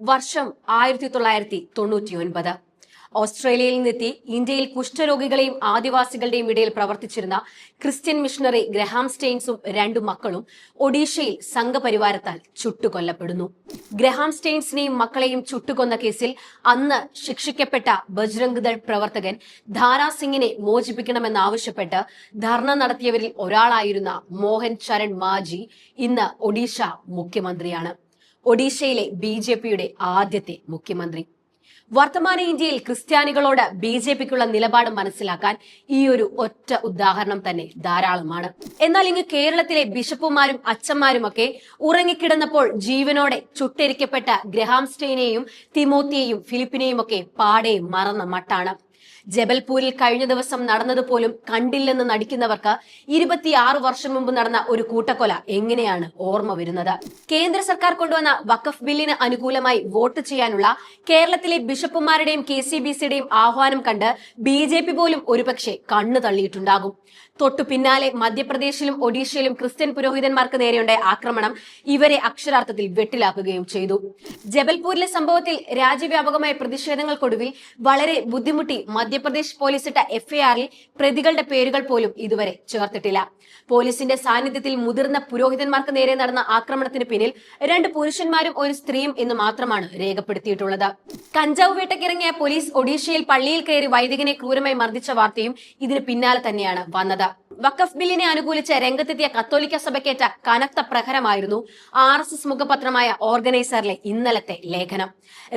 വർഷം ആയിരത്തി തൊള്ളായിരത്തി തൊണ്ണൂറ്റി ഒൻപത് ഓസ്ട്രേലിയയിൽ നിന്നെത്തി ഇന്ത്യയിൽ കുഷ്ഠരോഗികളെയും ആദിവാസികളുടെയും ഇടയിൽ പ്രവർത്തിച്ചിരുന്ന ക്രിസ്ത്യൻ മിഷണറി ഗ്രഹാം സ്റ്റെയിൻസും രണ്ടു മക്കളും ഒഡീഷയിൽ സംഘപരിവാരത്താൽ ചുട്ടുകൊല്ലപ്പെടുന്നു. ഗ്രഹാം സ്റ്റെയിൻസിനെയും മക്കളെയും ചുട്ടുകൊന്ന കേസിൽ അന്ന് ശിക്ഷിക്കപ്പെട്ട ബജ്രംഗ് ദൾ പ്രവർത്തകൻ ധാരാസിംഗിനെ മോചിപ്പിക്കണമെന്നാവശ്യപ്പെട്ട് ധർണ നടത്തിയവരിൽ ഒരാളായിരുന്ന മോഹൻ ചരൺ മാജി ഇന്ന് ഒഡീഷ മുഖ്യമന്ത്രിയാണ്. ഒഡീഷയിലെ ബി ജെ പിയുടെ ആദ്യത്തെ മുഖ്യമന്ത്രി. വർത്തമാന ഇന്ത്യയിൽ ക്രിസ്ത്യാനികളോട് ബി ജെ പിക്കുള്ള നിലപാട് മനസ്സിലാക്കാൻ ഈ ഒരു ഒറ്റ ഉദാഹരണം തന്നെ ധാരാളമാണ്. എന്നാൽ ഇങ്ങ് കേരളത്തിലെ ബിഷപ്പുമാരും അച്ഛന്മാരുമൊക്കെ ഉറങ്ങിക്കിടന്നപ്പോൾ ജീവനോടെ ചുട്ടരിക്കപ്പെട്ട ഗ്രഹാം സ്റ്റെയിനെയും തിമോത്തിയെയും ഫിലിപ്പിനെയും ഒക്കെ പാടെ മറന്ന മട്ടാണ്. ജബൽപൂരിൽ കഴിഞ്ഞ ദിവസം നടന്നതുപോലും കണ്ടില്ലെന്ന് നടിക്കുന്നവർക്ക് ഇരുപത്തിയാറ് വർഷം മുമ്പ് നടന്ന ഒരു കൂട്ടക്കൊല എങ്ങനെയാണ് ഓർമ്മ വരുന്നത്? കേന്ദ്ര സർക്കാർ കൊണ്ടുവന്ന വഖഫ് ബില്ലിന് അനുകൂലമായി വോട്ട് ചെയ്യാനുള്ള കേരളത്തിലെ ബിഷപ്പുമാരുടെയും കെ സി ബി സിയുടെയും ആഹ്വാനം കണ്ട് ബി ജെ പി പോലും ഒരുപക്ഷെ കണ്ണു തള്ളിയിട്ടുണ്ടാകും. തൊട്ടു പിന്നാലെ മധ്യപ്രദേശിലും ഒഡീഷയിലും ക്രിസ്ത്യൻ പുരോഹിതന്മാർക്ക് നേരെയുണ്ടായ ആക്രമണം. ഇവരെ അക്ഷരാർത്ഥത്തിൽ വെട്ടിലാക്കുകയും ചെയ്തു. ജബൽപൂരിലെ സംഭവത്തിൽ രാജ്യവ്യാപകമായ പ്രതിഷേധങ്ങൾക്കൊടുവിൽ വളരെ ബുദ്ധിമുട്ടി മധ്യപ്രദേശ് പോലീസ് ഇട്ട എഫ്ഐആറിൽ പ്രതികളുടെ പേരുകൾ പോലും ഇതുവരെ ചേർത്തിട്ടില്ല. പോലീസിന്റെ സാന്നിധ്യത്തിൽ മുതിർന്ന പുരോഹിതന്മാർക്ക് നേരെ നടന്ന ആക്രമണത്തിന് പിന്നിൽ രണ്ട് പുരുഷന്മാരും ഒരു സ്ത്രീയും എന്ന് മാത്രമാണ് രേഖപ്പെടുത്തിയിട്ടുള്ളത്. കഞ്ചാവ് വേട്ടക്കിറങ്ങിയ പോലീസ് ഒഡീഷയിൽ പള്ളിയിൽ കയറി വൈദികനെ ക്രൂരമായി മർദ്ദിച്ച വാർത്തയും ഇതിന് പിന്നാലെ തന്നെയാണ് വന്നത്. വഖഫ് ബില്ലിനെ അനുകൂലിച്ച് രംഗത്തെത്തിയ കത്തോലിക്ക സഭയ്ക്കേറ്റ കനത്ത പ്രഹരമായിരുന്നു ആർ എസ് എസ് മുഖപത്രമായ ഓർഗനൈസറിലെ ഇന്നലത്തെ ലേഖനം.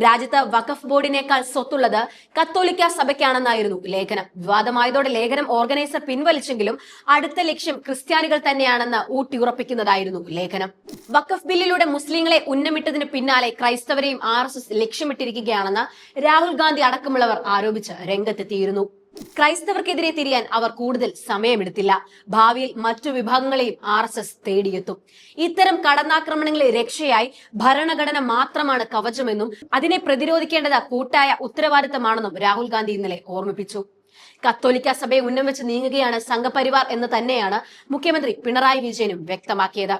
രാജ്യത്ത് വഖഫ് ബോർഡിനേക്കാൾ സ്വത്തുള്ളത് കത്തോലിക്ക സഭയ്ക്കാണെന്നായിരുന്നു ലേഖനം. വിവാദമായതോടെ ലേഖനം ഓർഗനൈസർ പിൻവലിച്ചെങ്കിലും അടുത്ത ലക്ഷ്യം ക്രിസ്ത്യാനികൾ തന്നെയാണെന്ന് ഊട്ടിയുറപ്പിക്കുന്നതായിരുന്നു ലേഖനം. വഖഫ് ബില്ലിലൂടെ മുസ്ലിങ്ങളെ ഉന്നമിട്ടതിന് പിന്നാലെ ക്രൈസ്തവരെയും ആർ ലക്ഷ്യമിട്ടിരിക്കുകയാണെന്ന് രാഹുൽ ഗാന്ധി അടക്കമുള്ളവർ ആരോപിച്ച് രംഗത്തെത്തിയിരുന്നു. ക്രൈസ്തവർക്കെതിരെ തിരിയാൻ അവർ കൂടുതൽ സമയമെടുത്തില്ല. ഭാവിയിൽ മറ്റു വിഭാഗങ്ങളെയും ആർ എസ് എസ് തേടിയെത്തും. ഇത്തരം കടന്നാക്രമണങ്ങളെ രക്ഷയായി ഭരണഘടന മാത്രമാണ് കവചമെന്നും അതിനെ പ്രതിരോധിക്കേണ്ടത് കൂട്ടായ ഉത്തരവാദിത്തമാണെന്നും രാഹുൽ ഗാന്ധി ഇന്നലെ ഓർമ്മിപ്പിച്ചു. കത്തോലിക്ക സഭയെ ഉന്നം വെച്ച് നീങ്ങുകയാണ് സംഘപരിവാർ എന്ന് തന്നെയാണ് മുഖ്യമന്ത്രി പിണറായി വിജയനും വ്യക്തമാക്കിയത്.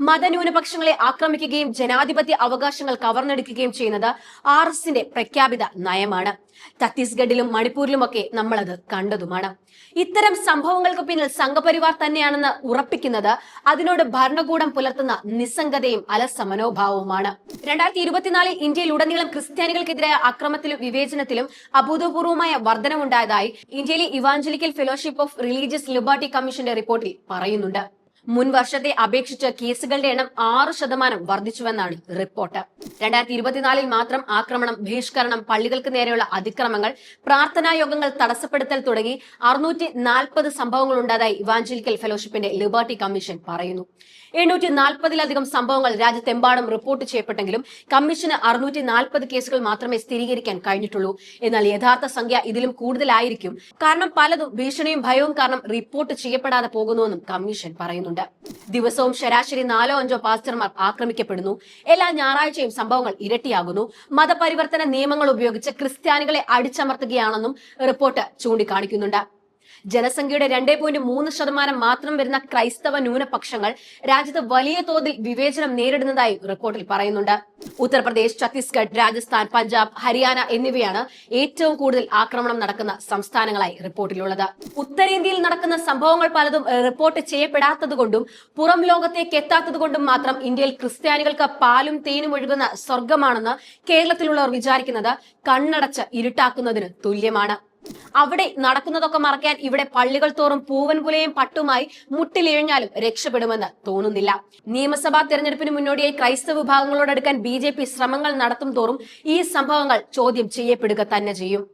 മതന്യൂനപക്ഷങ്ങളെ ആക്രമിക്കുകയും ജനാധിപത്യ അവകാശങ്ങൾ കവർന്നെടുക്കുകയും ചെയ്യുന്നത് ആർ എസിന്റെ പ്രഖ്യാപിത നയമാണ്. ഛത്തീസ്ഗഡിലും മണിപ്പൂരിലുമൊക്കെ നമ്മളത് കണ്ടതുമാണ്. ഇത്തരം സംഭവങ്ങൾക്ക് പിന്നിൽ സംഘപരിവാർ തന്നെയാണെന്ന് ഉറപ്പിക്കുന്നത് അതിനോട് ഭരണകൂടം പുലർത്തുന്ന നിസ്സംഗതയും അലസമനോഭാവവുമാണ്. രണ്ടായിരത്തി ഇരുപത്തിനാലിൽ ഇന്ത്യയിൽ ഉടനീളം ക്രിസ്ത്യാനികൾക്കെതിരായ അക്രമത്തിലും വിവേചനത്തിലും അഭൂതപൂർവമായ വർധനമുണ്ടായതായി ഇന്ത്യയിലെ evangelical fellowship of religious liberty കമ്മീഷന്റെ റിപ്പോർട്ടിൽ പറയുന്നുണ്ട്. മുൻ വർഷത്തെ അപേക്ഷിച്ച് കേസുകളുടെ എണ്ണം ആറ് ശതമാനം വർദ്ധിച്ചുവെന്നാണ് റിപ്പോർട്ട്. രണ്ടായിരത്തി ഇരുപത്തിനാലിൽ മാത്രം ആക്രമണം ബഹിഷ്കരണം പള്ളികൾക്ക് നേരെയുള്ള അതിക്രമങ്ങൾ പ്രാർത്ഥനാ യോഗങ്ങൾ തടസ്സപ്പെടുത്തൽ തുടങ്ങി അറുന്നൂറ്റി നാൽപ്പത് സംഭവങ്ങൾ ഉണ്ടായതായി ഇവാഞ്ചലിക്കൽ ഫെലോഷിപ്പിന്റെ ലിബർട്ടി കമ്മീഷൻ പറയുന്നു. എണ്ണൂറ്റി നാൽപ്പതിലധികം സംഭവങ്ങൾ രാജ്യത്തെമ്പാടും റിപ്പോർട്ട് ചെയ്യപ്പെട്ടെങ്കിലും കമ്മീഷന് അറുന്നൂറ്റി നാൽപ്പത് കേസുകൾ മാത്രമേ സ്ഥിരീകരിക്കാൻ കഴിഞ്ഞിട്ടുള്ളൂ. എന്നാൽ യഥാർത്ഥ സംഖ്യ ഇതിലും കൂടുതലായിരിക്കും. കാരണം പലതും ഭീഷണിയും ഭയവും കാരണം റിപ്പോർട്ട് ചെയ്യപ്പെടാതെ പോകുന്നുവെന്നും കമ്മീഷൻ പറയുന്നുണ്ട്. ദിവസവും ശരാശരി നാലോ അഞ്ചോ പാസ്റ്റർമാർ ആക്രമിക്കപ്പെടുന്നു. എല്ലാ ഞായറാഴ്ചയും സംഭവങ്ങൾ ഇരട്ടിയാകുന്നു. മതപരിവർത്തന നിയമങ്ങൾ ഉപയോഗിച്ച് ക്രിസ്ത്യാനികളെ അടിച്ചമർത്തുകയാണെന്നും റിപ്പോർട്ട് ചൂണ്ടിക്കാണിക്കുന്നുണ്ട്. ജനസംഖ്യയുടെ രണ്ടേ പോയിന്റ് മൂന്ന് ശതമാനം മാത്രം വരുന്ന ക്രൈസ്തവ ന്യൂനപക്ഷങ്ങൾ രാജ്യത്ത് വലിയ തോതിൽ വിവേചനം നേരിടുന്നതായി റിപ്പോർട്ടിൽ പറയുന്നുണ്ട്. ഉത്തർപ്രദേശ് ഛത്തീസ്ഗഡ് രാജസ്ഥാൻ പഞ്ചാബ് ഹരിയാന എന്നിവയാണ് ഏറ്റവും കൂടുതൽ ആക്രമണം നടക്കുന്ന സംസ്ഥാനങ്ങളായി റിപ്പോർട്ടിലുള്ളത്. ഉത്തരേന്ത്യയിൽ നടക്കുന്ന സംഭവങ്ങൾ പലതും റിപ്പോർട്ട് ചെയ്യപ്പെടാത്തതുകൊണ്ടും പുറം ലോകത്തേക്ക് എത്താത്തതുകൊണ്ടും മാത്രം ഇന്ത്യയിൽ ക്രിസ്ത്യാനികൾക്ക് പാലും തേനും ഒഴുകുന്ന സ്വർഗമാണെന്ന് കേരളത്തിലുള്ളവർ വിചാരിക്കുന്നത് കണ്ണടച്ച് ഇരുട്ടാക്കുന്നതിന് തുല്യമാണ്. അവിടെ നടക്കുന്നതൊക്കെ മറക്കാൻ ഇവിടെ പള്ളികൾ തോറും പൂവൻ പുലയും പട്ടുമായി മുട്ടിലിഴഞ്ഞാലും രക്ഷപ്പെടുമെന്ന് തോന്നുന്നില്ല. നിയമസഭാ തെരഞ്ഞെടുപ്പിന് മുന്നോടിയായി ക്രൈസ്തവ വിഭാഗങ്ങളോടടുക്കാൻ ബി ശ്രമങ്ങൾ നടത്തും തോറും ഈ സംഭവങ്ങൾ ചോദ്യം ചെയ്യപ്പെടുക തന്നെ ചെയ്യും.